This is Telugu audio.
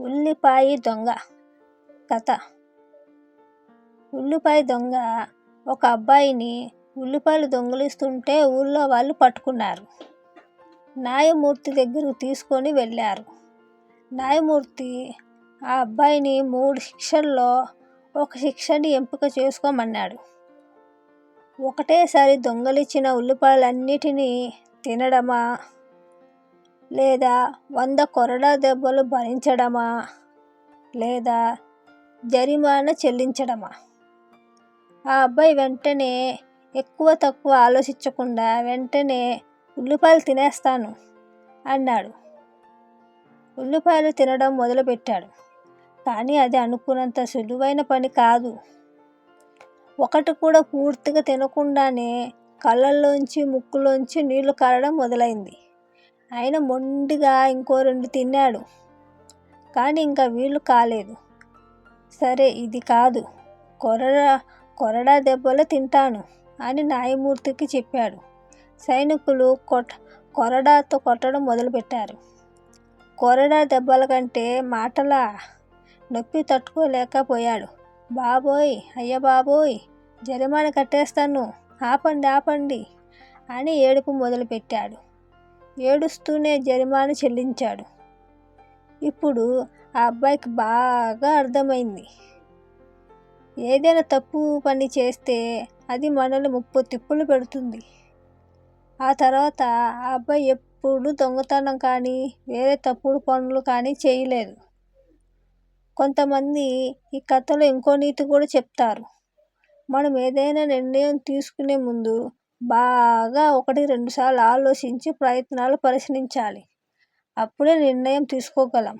ఉల్లిపాయ దొంగ. కథ ఉల్లిపాయ దొంగ ఒక అబ్బాయిని ఉల్లిపాయలు దొంగిలిస్తుంటే ఊళ్ళో వాళ్ళు పట్టుకున్నారు. న్యాయమూర్తి దగ్గరకు తీసుకొని వెళ్ళారు. న్యాయమూర్తి ఆ అబ్బాయిని మూడు శిక్షల్లో ఒక శిక్షని ఎంపిక చేసుకోమన్నాడు. ఒకటేసారి దొంగలిచ్చిన ఉల్లిపాయలన్నిటినీ తినడమా? లేదా వంద కొరడా దెబ్బలు భరించడమా? లేదా జరిమానా చెల్లించడమా? ఆ అబ్బాయి వెంటనే ఎక్కువ తక్కువ ఆలోచించకుండా వెంటనే ఉల్లిపాయలు తినేస్తాను అన్నాడు. ఉల్లిపాయలు తినడం మొదలుపెట్టాడు. కానీ అది అనుకున్నంత సులువైన పని కాదు. ఒకటి కూడా పూర్తిగా తినకుండానే కళ్ళల్లోంచి ముక్కులోంచి నీళ్ళు కారడం మొదలైంది. ఆయన మొండిగా ఇంకో రెండు తిన్నాడు. కానీ ఇంకా వీలు కాలేదు. సరే ఇది కాదు. కొరడా కొరడా దెబ్బలు తింటాను అని న్యాయమూర్తికి చెప్పాడు. సైనికులు కొట్ కొరడాతో కొట్టడం మొదలుపెట్టారు. కొరడా దెబ్బల కంటే మాటల నొప్పి తట్టుకోలేకపోయాడు. బాబోయ్ అయ్య బాబోయ్ జరిమానా కట్టేస్తాను. ఆపండి ఆపండి అని ఏడుపు మొదలుపెట్టాడు. ఏడుస్తూనే జరిమానా చెల్లించాడు. ఇప్పుడు ఆ అబ్బాయికి బాగా అర్థమైంది. ఏదైనా తప్పు పని చేస్తే అది మనల్ని ముప్పు తిప్పులు పెడుతుంది. ఆ తర్వాత ఆ అబ్బాయి ఎప్పుడు దొంగతనం కానీ వేరే తప్పుడు పనులు కానీ చేయలేదు. కొంతమంది ఈ కథలో ఇంకో నీతి కూడా చెప్తారు. మనం ఏదైనా నిర్ణయం తీసుకునే ముందు బాగా ఒకటి రెండు సార్లు ఆలోచించి ప్రయత్నాలు పరిశీలించాలి. అప్పుడే నిర్ణయం తీసుకోగలం.